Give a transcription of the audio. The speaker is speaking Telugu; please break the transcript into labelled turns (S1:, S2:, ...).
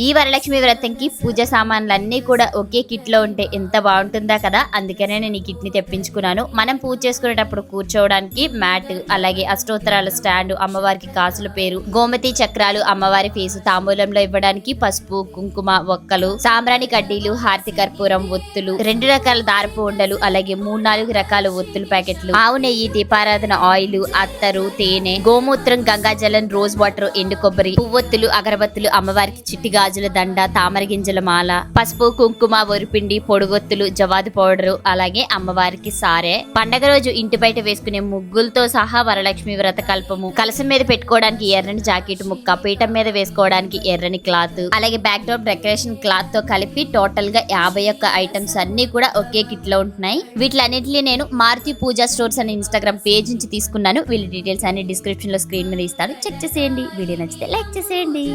S1: ఈ వరలక్ష్మి వ్రతంకి పూజ సామాన్లు అన్ని కూడా ఒకే కిట్లో ఉంటే ఎంత బాగుంటుందా కదా? అందుకనే నేను ఈ కిట్ని తెప్పించుకున్నాను. మనం పూజ చేసుకునేటప్పుడు కూర్చోవడానికి మ్యాట్ అలాగే అష్టోత్తరాల స్టాండ్ అమ్మవారికి కాసుల పేరు గోమతి చక్రాలు అమ్మవారి ఫేసు తాంబూలంలో ఇవ్వడానికి పసుపు కుంకుమ ఒక్కలు సాంబ్రాణి కడ్డీలు హారతి కర్పూరం ఒత్తులు రెండు రకాల దారపు ఉండలు అలాగే మూడు నాలుగు రకాల ఒత్తుల ప్యాకెట్లు ఆవు నెయ్యి దీపారాధన ఆయిల్ అత్తరు తేనె గోమూత్రం గంగాజలం రోజ్ వాటర్ ఎండు కొబ్బరి పువ్వొత్తులు అగరబత్తులు అమ్మవారికి చిట్టి గాజుల దండ తామర గింజల మాల పసుపు కుంకుమ వరిపిండి పొడుగొత్తులు జవాదు పౌడరు అలాగే అమ్మవారికి సారే. పండగ రోజు ఇంటి బయట వేసుకునే ముగ్గులతో సహా వరలక్ష్మి వ్రత కల్పము. కలసం మీద పెట్టుకోవడానికి ఎర్రని జాకెట్ ముక్క పీఠం మీద వేసుకోవడానికి ఎర్రని క్లాత్ అలాగే బ్యాక్ డ్రాప్ డెకరేషన్ క్లాత్తో కలిపి టోటల్గా యాభై ఒక్క ఐటమ్స్ అన్ని కూడా ఒకే కిట్లో ఉంటున్నాయి. వీటిలన్నింటినీ నేను మారుతి పూజా స్టోర్స్ అనే ఇన్స్టాగ్రామ్ పేజ్ నుంచి తీసుకున్నాను. వీళ్ళ డీటెయిల్స్ అన్ని డిస్క్రిప్షన్లో స్క్రీన్ మీద ఇస్తాను. చెక్ చేసేయండి. వీడియో నచ్చితే లైక్ చేసేయండి.